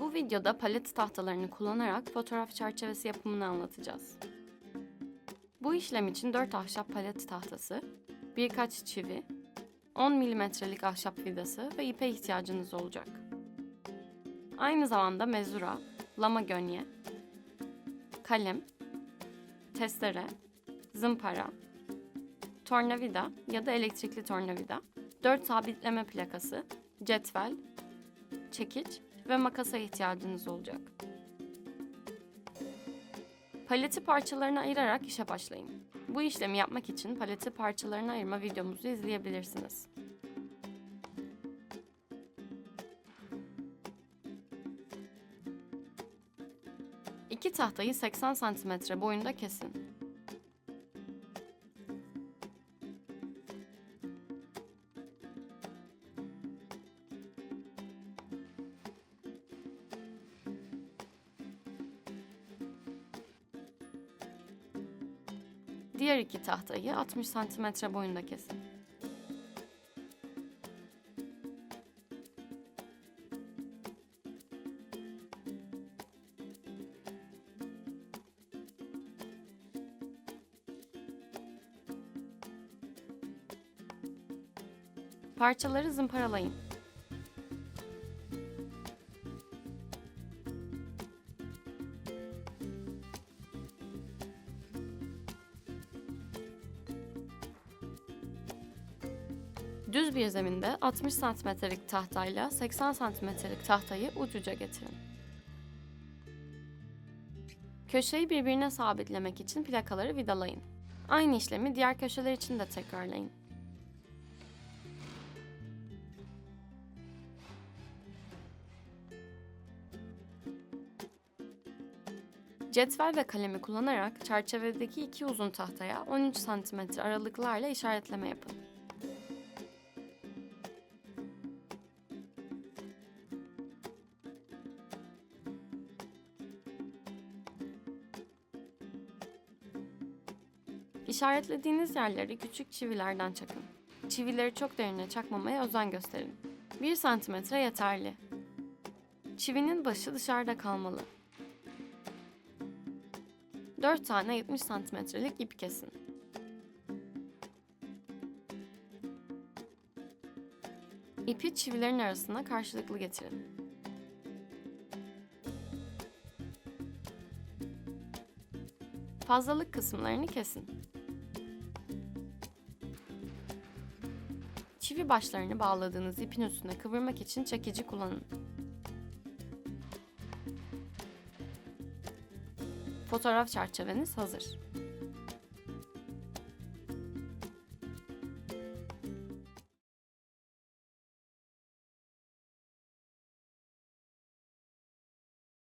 Bu videoda palet tahtalarını kullanarak fotoğraf çerçevesi yapımını anlatacağız. Bu işlem için 4 ahşap palet tahtası, birkaç çivi, 10 milimetrelik ahşap vidası ve ipe ihtiyacınız olacak. Aynı zamanda mezura, lama gönye, kalem, testere, zımpara, tornavida ya da elektrikli tornavida, 4 sabitleme plakası, cetvel, çekiç ve makasa ihtiyacınız olacak. Paleti parçalarına ayırarak işe başlayın. Bu işlemi yapmak için paleti parçalarına ayırma videomuzu izleyebilirsiniz. İki tahtayı 80 cm boyunda kesin. Diğer iki tahtayı 60 cm boyunda kesin. Parçaları zımparalayın. Düz bir zeminde 60 santimetrelik tahtayla 80 santimetrelik tahtayı uç uca getirin. Köşeyi birbirine sabitlemek için plakaları vidalayın. Aynı işlemi diğer köşeler için de tekrarlayın. Cetvel ve kalemi kullanarak çerçevedeki iki uzun tahtaya 13 cm aralıklarla işaretleme yapın. İşaretlediğiniz yerleri küçük çivilerden çakın. Çivileri çok derine çakmamaya özen gösterin. 1 santimetre yeterli. Çivinin başı dışarıda kalmalı. 4 tane 70 santimetrelik ip kesin. İpi çivilerin arasına karşılıklı getirin. Fazlalık kısımlarını kesin. Çivi başlarını bağladığınız ipin üstüne kıvırmak için çekici kullanın. Fotoğraf çerçeveniz hazır.